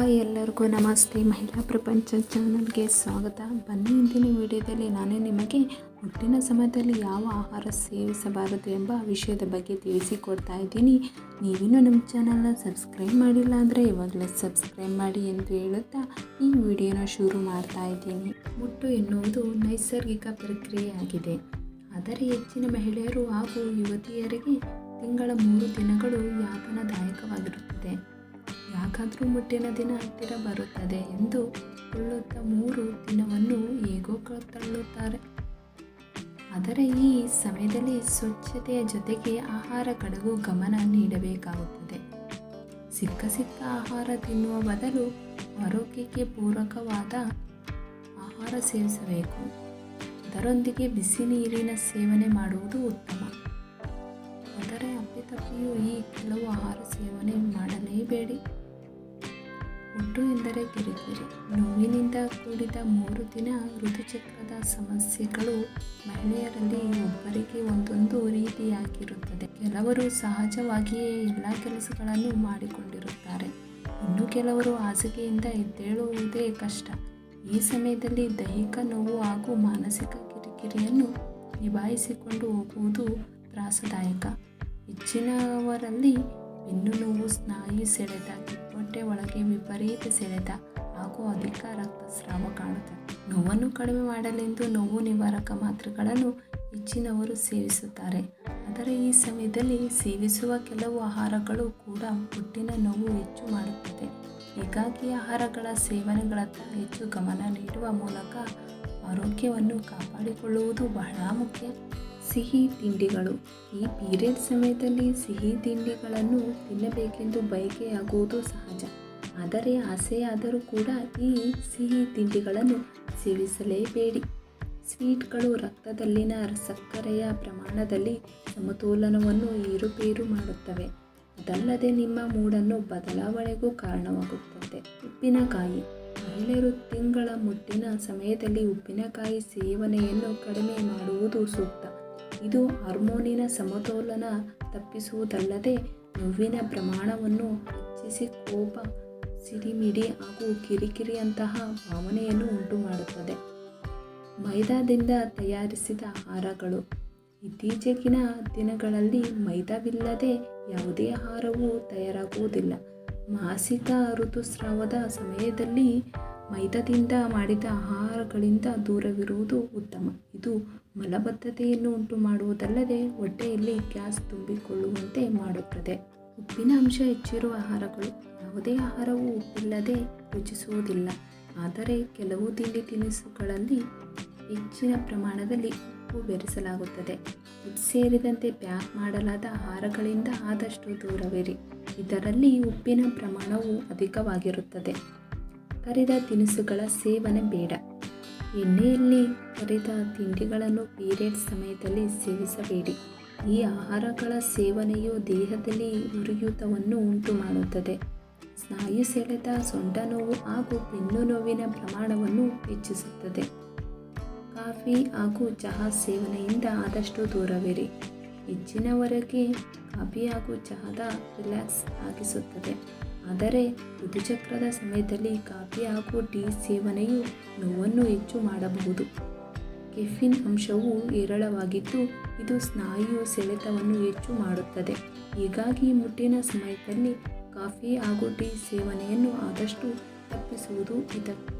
Hi ಎಲ್ಲರಿಗೂ ನಮಸ್ತೆ. ಮಹಿಳಾ ಪ್ರಪಂಚ ಚಾನಲ್ಗೆ ಸ್ವಾಗತ. ಬನ್ನಿ ಇಂದಿನ ವಿಡಿಯೋದಲ್ಲಿ ನಾನು ನಿಮಗೆ ಮುಟ್ಟಿನ ಸಮಯದಲ್ಲಿ ಯಾವ ಆಹಾರ ಸೇವಿಸಬಾರದು ಎಂಬ ವಿಷಯದ ಬಗ್ಗೆ ತಿಳಿಸಿಕೊಡ್ತಾ ಇದ್ದೀನಿ. ನೀವಿನ್ನೂ ನಮ್ಮ ಚಾನಲ್ನ ಸಬ್ಸ್ಕ್ರೈಬ್ ಮಾಡಿಲ್ಲ ಅಂದರೆ ಇವಾಗಲೇ ಸಬ್ಸ್ಕ್ರೈಬ್ ಮಾಡಿ ಎಂದು ಹೇಳುತ್ತಾ ಈ ವಿಡಿಯೋನ ಶುರು ಮಾಡ್ತಾ ಇದ್ದೀನಿ. ಮುಟ್ಟು ಎನ್ನುವುದು ನೈಸರ್ಗಿಕ ಪ್ರಕ್ರಿಯೆಯಾಗಿದೆ. ಆದರೆ ಹೆಚ್ಚಿನ ಮಹಿಳೆಯರು ಹಾಗೂ ಯುವತಿಯರಿಗೆ ತಿಂಗಳ ಮೂರು ದಿನಗಳು ಯಾತನದಾಯಕವಾಗಿರುತ್ತದೆ. ಯಾಕಾದರೂ ಮುಟ್ಟಿನ ದಿನ ಹತ್ತಿರ ಬರುತ್ತದೆ ಎಂದು ಕೊಳ್ಳುತ್ತಾ ಮೂರು ದಿನವನ್ನು ಹೇಗೋ ತಳ್ಳುತ್ತಾರೆ ಆದರೆ ಈ ಸಮಯದಲ್ಲಿ ಸ್ವಚ್ಛತೆಯ ಜೊತೆಗೆ ಆಹಾರ ಕಡೆಗೂ ಗಮನ ನೀಡಬೇಕಾಗುತ್ತದೆ. ಸಿಕ್ಕ ಸಿಕ್ಕ ಆಹಾರ ತಿನ್ನುವ ಬದಲು ಆರೋಗ್ಯಕ್ಕೆ ಪೂರಕವಾದ ಆಹಾರ ಸೇವಿಸಬೇಕು. ಅದರೊಂದಿಗೆ ಬಿಸಿ ನೀರಿನ ಸೇವನೆ ಮಾಡುವುದು ಉತ್ತಮ. ಆದರೆ ಅಪ್ಪಿತಪ್ಪಿಯೂ ಈ ಕೆಲವು ಆಹಾರ ಸೇವನೆ ಮಾಡಲೇಬೇಡಿ. ಎಂದರೆ ಕಿರಿಕಿರಿ ನೋವಿನಿಂದ ಕೂಡಿದ ಮೂರು ದಿನ ಋತುಚಕ್ರದ ಸಮಸ್ಯೆಗಳು ಮಹಿಳೆಯರಲ್ಲಿ ಒಬ್ಬರಿಗೆ ಒಂದೊಂದು ರೀತಿಯಾಗಿರುತ್ತದೆ. ಕೆಲವರು ಸಹಜವಾಗಿಯೇ ಎಲ್ಲ ಕೆಲಸಗಳನ್ನು ಮಾಡಿಕೊಂಡಿರುತ್ತಾರೆ. ಇನ್ನು ಕೆಲವರು ಹಾಸಿಗೆಯಿಂದ ಎದ್ದೇಳುವುದೇ ಕಷ್ಟ. ಈ ಸಮಯದಲ್ಲಿ ದೈಹಿಕ ನೋವು ಹಾಗೂ ಮಾನಸಿಕ ಕಿರಿಕಿರಿಯನ್ನು ನಿಭಾಯಿಸಿಕೊಂಡು ಹೋಗುವುದು ತ್ರಾಸದಾಯಕ. ಹೆಚ್ಚಿನವರಲ್ಲಿ ಬೆನ್ನು ನೋವು ಸ್ನಾಯು ಸೆಳೆತ ಕಿಪ್ಪೊಟ್ಟೆ ಒಳಗೆ ವಿಪರೀತ ಸೆಳೆತ ಹಾಗೂ ಅಧಿಕ ರಕ್ತಸ್ರಾವ ಕಾಣುತ್ತದೆ ನೋವನ್ನು ಕಡಿಮೆ ಮಾಡಲೆಂದು ನೋವು ನಿವಾರಕ ಮಾತ್ರೆಗಳನ್ನು ಹೆಚ್ಚಿನವರು ಸೇವಿಸುತ್ತಾರೆ. ಆದರೆ ಈ ಸಮಯದಲ್ಲಿ ಸೇವಿಸುವ ಕೆಲವು ಆಹಾರಗಳು ಕೂಡ ಹುಟ್ಟಿನ ನೋವು ಹೆಚ್ಚು ಮಾಡುತ್ತದೆ. ಹೀಗಾಗಿ ಆಹಾರಗಳ ಸೇವನೆಗಳತ್ತ ಹೆಚ್ಚು ಗಮನ ನೀಡುವ ಮೂಲಕ ಆರೋಗ್ಯವನ್ನು ಕಾಪಾಡಿಕೊಳ್ಳುವುದು ಬಹಳ ಮುಖ್ಯ. ಸಿಹಿ ತಿಂಡಿಗಳು. ಈ ಪೀರಿಯಡ್ ಸಮಯದಲ್ಲಿ ಸಿಹಿ ತಿಂಡಿಗಳನ್ನು ತಿನ್ನಬೇಕೆಂದು ಬಯಕೆಯಾಗುವುದು ಸಹಜ. ಆದರೆ ಆಸೆಯಾದರೂ ಕೂಡ ಈ ಸಿಹಿ ತಿಂಡಿಗಳನ್ನು ಸೇವಿಸಲೇಬೇಡಿ. ಸ್ವೀಟ್ಗಳು ರಕ್ತದಲ್ಲಿನ ಸಕ್ಕರೆಯ ಪ್ರಮಾಣದಲ್ಲಿ ಸಮತೋಲನವನ್ನು ಏರುಪೇರು ಮಾಡುತ್ತವೆ. ಅದಲ್ಲದೆ ನಿಮ್ಮ ಮೂಡನ್ನು ಬದಲಾವಣೆಗೂ ಕಾರಣವಾಗುತ್ತದೆ. ಉಪ್ಪಿನಕಾಯಿ. ಮಹಿಳೆಯರು ತಿಂಗಳ ಮುಟ್ಟಿನ ಸಮಯದಲ್ಲಿ ಉಪ್ಪಿನಕಾಯಿ ಸೇವನೆಯನ್ನು ಕಡಿಮೆ ಮಾಡುವುದು ಸೂಕ್ತ. ಇದು ಹಾರ್ಮೋನಿನ ಸಮತೋಲನ ತಪ್ಪಿಸುವುದಲ್ಲದೆ ನೋವಿನ ಪ್ರಮಾಣವನ್ನು ಹೆಚ್ಚಿಸಿ ಕೋಪ, ಸಿಡಿಮಿಡಿ ಹಾಗೂ ಕಿರಿಕಿರಿಯಂತಹ ಭಾವನೆಯನ್ನು ಉಂಟು ಮಾಡುತ್ತದೆ ಮೈದಾದಿಂದ ತಯಾರಿಸಿದ ಆಹಾರಗಳು ಇತ್ತೀಚೆಗಿನ ದಿನಗಳಲ್ಲಿ ಮೈದಾವಿಲ್ಲದೆ ಯಾವುದೇ ಆಹಾರವೂ ತಯಾರಾಗುವುದಿಲ್ಲ. ಮಾಸಿಕ ಋತುಸ್ರಾವದ ಸಮಯದಲ್ಲಿ ಮೈದಾದಿಂದ ಮಾಡಿದ ಆಹಾರಗಳಿಂದ ದೂರವಿರುವುದು ಉತ್ತಮ. ಇದು ಮಲಬದ್ಧತೆಯನ್ನು ಉಂಟು ಮಾಡುವುದಲ್ಲದೆ ಹೊಟ್ಟೆಯಲ್ಲಿ ಗ್ಯಾಸ್ ತುಂಬಿಕೊಳ್ಳುವಂತೆ ಮಾಡುತ್ತದೆ. ಉಪ್ಪಿನ ಅಂಶ ಹೆಚ್ಚಿರುವ ಆಹಾರಗಳು ಯಾವುದೇ ಆಹಾರವು ಉಪ್ಪಿಲ್ಲದೆ ರುಚಿಸುವುದಿಲ್ಲ. ಆದರೆ ಕೆಲವು ತಿಂಡಿ ತಿನಿಸುಗಳಲ್ಲಿ ಹೆಚ್ಚಿನ ಪ್ರಮಾಣದಲ್ಲಿ ಉಪ್ಪು ಬೆರೆಸಲಾಗುತ್ತದೆ. ಉಪ್ಪು ಸೇರಿದಂತೆ ಪ್ಯಾಕ್ ಮಾಡಲಾದ ಆಹಾರಗಳಿಂದ ಆದಷ್ಟು ದೂರವಿರಿ. ಇದರಲ್ಲಿ ಉಪ್ಪಿನ ಪ್ರಮಾಣವು ಅಧಿಕವಾಗಿರುತ್ತದೆ. ಕರಿದ ತಿನಿಸುಗಳ ಸೇವನೆ ಬೇಡ. ಎಣ್ಣೆಯಲ್ಲಿ ಕರಿದ ತಿಂಡಿಗಳನ್ನು ಪೀರಿಯಡ್ ಸಮಯದಲ್ಲಿ ಸೇವಿಸಬೇಡಿ. ಈ ಆಹಾರಗಳ ಸೇವನೆಯು ದೇಹದಲ್ಲಿ ಉರಿಯೂತವನ್ನು ಉಂಟು ಮಾಡುತ್ತದೆ ಸ್ನಾಯು ಸೆಳೆತ ಸೊಂಟ ನೋವು ಹಾಗೂ ಬೆನ್ನು ನೋವಿನ ಪ್ರಮಾಣವನ್ನು ಹೆಚ್ಚಿಸುತ್ತದೆ. ಕಾಫಿ ಹಾಗೂ ಚಹಾ ಸೇವನೆಯಿಂದ ಆದಷ್ಟು ದೂರವಿರಿ. ಹೆಚ್ಚಿನವರೆಗೆ ಕಾಫಿ ಹಾಗೂ ಚಹಾದ ರಿಲ್ಯಾಕ್ಸ್ ಆಗಿಸುತ್ತದೆ. ಆದರೆ ಋತುಚಕ್ರದ ಸಮಯದಲ್ಲಿ ಕಾಫಿ ಹಾಗೂ ಟೀ ಸೇವನೆಯು ನೋವನ್ನು ಹೆಚ್ಚು ಮಾಡಬಹುದು. ಕೆಫಿನ್ ಅಂಶವು ಹೇರಳವಾಗಿದ್ದು, ಇದು ಸ್ನಾಯು ಸೆಳೆತವನ್ನು ಹೆಚ್ಚು ಮಾಡುತ್ತದೆ. ಹೀಗಾಗಿ ಮುಟ್ಟಿನ ಸಮಯದಲ್ಲಿ ಕಾಫಿ ಹಾಗೂ ಟೀ ಸೇವನೆಯನ್ನು ಆದಷ್ಟು ತಪ್ಪಿಸುವುದು ಹಿತಕರ